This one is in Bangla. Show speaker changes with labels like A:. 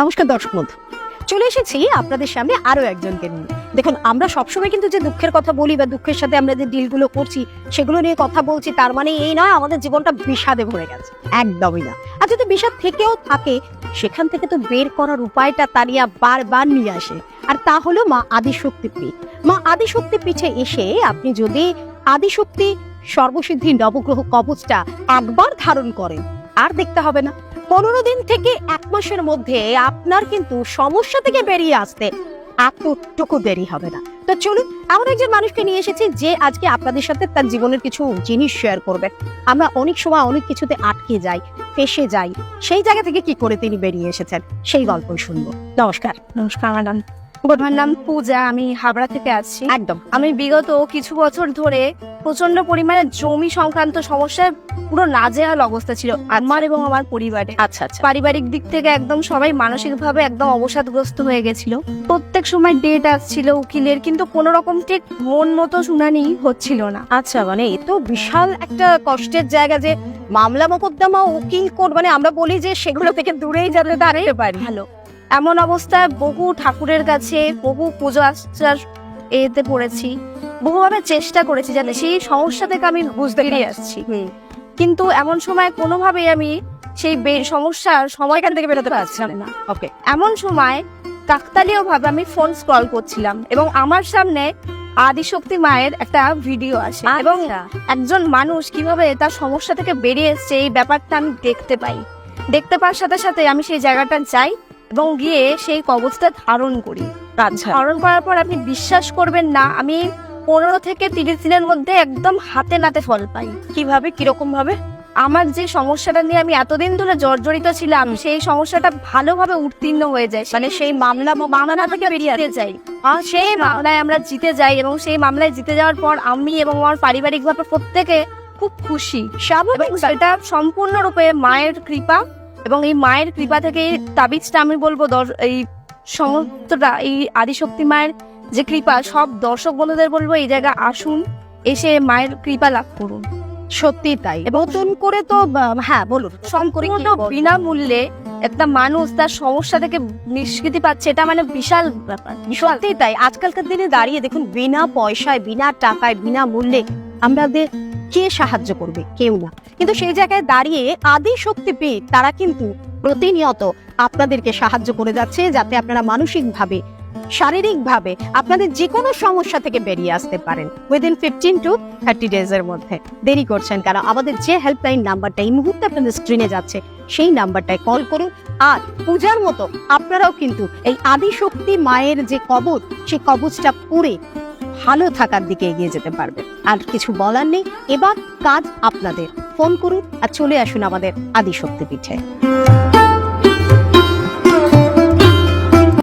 A: নমস্কার দর্শক বন্ধু। চলে এসেছি আপনাদের সামনে আরও একজনকে নিয়ে। দেখুন, আমরা সবসময় কিন্তু যে দুঃখের কথা বলি বা দুঃখের সাথে আমরা যে ডিলগুলো করছি, সেগুলো নিয়ে কথা বলছি, তার মানে এই নয়, আমাদের জীবনটা বিষাদে ভরে গেছে। একদমই না। আর যদি বিষাদ থেকেও থাকে, সেখান থেকে তো বের করার উপায়টা তারিয়া বারবার নিয়ে আসে। আর তা হলো মা আদিশক্তি পীঠ। মা আদিশক্তি পীঠে এসে আপনি যদি আদিশক্তি সর্বসিদ্ধি নবগ্রহ কবচটা একবার ধারণ করেন, আর দেখতে হবে না। পনেরো দিন থেকে এক মাসের মধ্যে আপনার কিন্তু সমস্যা থেকে বেরিয়ে আসতে এতটুকু দেরি হবে না। তো চলুন এমন একজন মানুষকে নিয়ে এসেছি যে আজকে আপনাদের সাথে তার জীবনের কিছু জিনিস শেয়ার করবে আমরা অনেক সময় অনেক কিছুতে আটকে যাই ফেসে যাই সেই জায়গা থেকে কি করে তিনি বেরিয়ে এসেছেন সেই গল্পই শুনব। নমস্কার।
B: নমস্কার ম্যাডাম। আমার নাম পূজা আমি হাবড়া থেকে আসছি।
A: একদম।
B: আমি বিগত কিছু বছর ধরে প্রচণ্ড পরিমাণে জমি সংক্রান্ত সমস্যায় পুরো নাজেহাল অবস্থা ছিল আমার এবং আমার পরিবারে
A: আচ্ছা আচ্ছা।
B: পারিবারিক দিক থেকে একদম সবাই মানসিকভাবে একদম অবসাদগ্রস্ত হয়ে গেছিল। প্রত্যেক সময় ডেট আসছিল উকিলের কিন্তু কোনো রকম ঠিক মন মতো শুনানি হচ্ছিল না।
A: আচ্ছা মানে এ তো বিশাল একটা কষ্টের জায়গা যে মামলা মোকদ্দমা উকিল কোর্ট মানে আমরা বলি যে সেগুলো থেকে দূরেই যাতে দাঁড়াতে পারি।
B: ভালো এমন অবস্থায় বহু ঠাকুরের কাছে বহু পুজো আচার এতে পড়েছি। বহুভাবে চেষ্টা করেছি যাতে সেই সমস্যা থেকে আমি বুঝতে পেরে আসছি। কিন্তু এমন সময় কোনোভাবেই আমি সেই সমস্যার সময়খান থেকে বেরোতে পারছিলাম না।
A: ওকে
B: এমন সময় কাকতালীয় ভাবে আমি ফোন স্ক্রল করছিলাম এবং আমার সামনে আদিশক্তি মায়ের একটা ভিডিও আসে এবং একজন মানুষ কীভাবে তার সমস্যা থেকে বেরিয়ে এসছে এই ব্যাপারটা আমি দেখতে পাই। দেখতে পাওয়ার সাথে সাথে আমি সেই জায়গাটা যাই এবং গিয়ে সেই কবচটা ধারণ করি।
A: আচ্ছা।
B: ধারণ করার পর আপনি বিশ্বাস করবেন না আমি পনেরো থেকে তিরিশ দিনের মধ্যে একদম হাতে নাতে ফল পাই।
A: কীভাবে? কীরকম ভাবে
B: আমার যে সমস্যাটা নিয়ে আমি এতদিন ধরে জর্জরিত ছিলাম সেই সমস্যাটা ভালোভাবে উত্তীর্ণ হয়ে যায়।
A: মানে সেই মামলা
B: মামলা থেকে বেরিয়ে যাই। আর সেই মামলায় আমরা জিতে যাই এবং সেই মামলায় জিতে যাওয়ার পর আমি এবং আমার পারিবারিক ভাবে প্রত্যেকে খুব খুশি।
A: স্বাভাবিক
B: সেটা সম্পূর্ণরূপে মায়ের কৃপা এবং এই মায়ের কৃপা থেকে তাবিজটা আমি বলব এই সমস্তটা এই আদিশক্তি মায়ের যে কৃপা সব দর্শক বন্ধুদের বলব এই জায়গা আসুন এসে মায়ের কৃপা লাভ করুন।
A: সত্যি তাই। এবং নতুন করে তো হ্যাঁ বলুন।
B: সম্পূর্ণ বিনামূল্যে একটা মানুষ তার সমস্যা থেকে নিষ্কৃতি পাচ্ছে এটা মানে বিশাল ব্যাপার।
A: সত্যি তাই। আজকালকার দিনে দাঁড়িয়ে দেখুন বিনা পয়সায় বিনা টাকায় বিনা মূল্যে আমাদের কে সাহায্য করবে? কেউ না। কিন্তু সেই জায়গায় দাঁড়িয়ে আদি শক্তি পেয়ে তারা কিন্তু প্রতিনিয়ত আপনাদেরকে সাহায্য করে যাচ্ছে যাতে আপনারা মানসিকভাবে, শারীরিকভাবে আপনাদের যে কোনো সমস্যা থেকে বেরিয়ে আসতে পারেন। Within fifteen to thirty days এর মধ্যে। দেরি করছেন কারণ আমাদের যে হেল্পলাইন নাম্বারটা এই মুহূর্তে আপনাদের স্ক্রিনে যাচ্ছে, সেই নাম্বারটায় কল করুন। আর পূজার মতো আপনারাও কিন্তু এই আদিশক্তি মায়ের যে কবচ, সেই কবচটা পরে ভালো থাকার দিকে এগিয়ে যেতে পারবে। আর কিছু বলার নেই, এবার কাজ আপনাদের। ফোন করুন আর চলে আসুন আমাদের আদিশক্তি পিঠে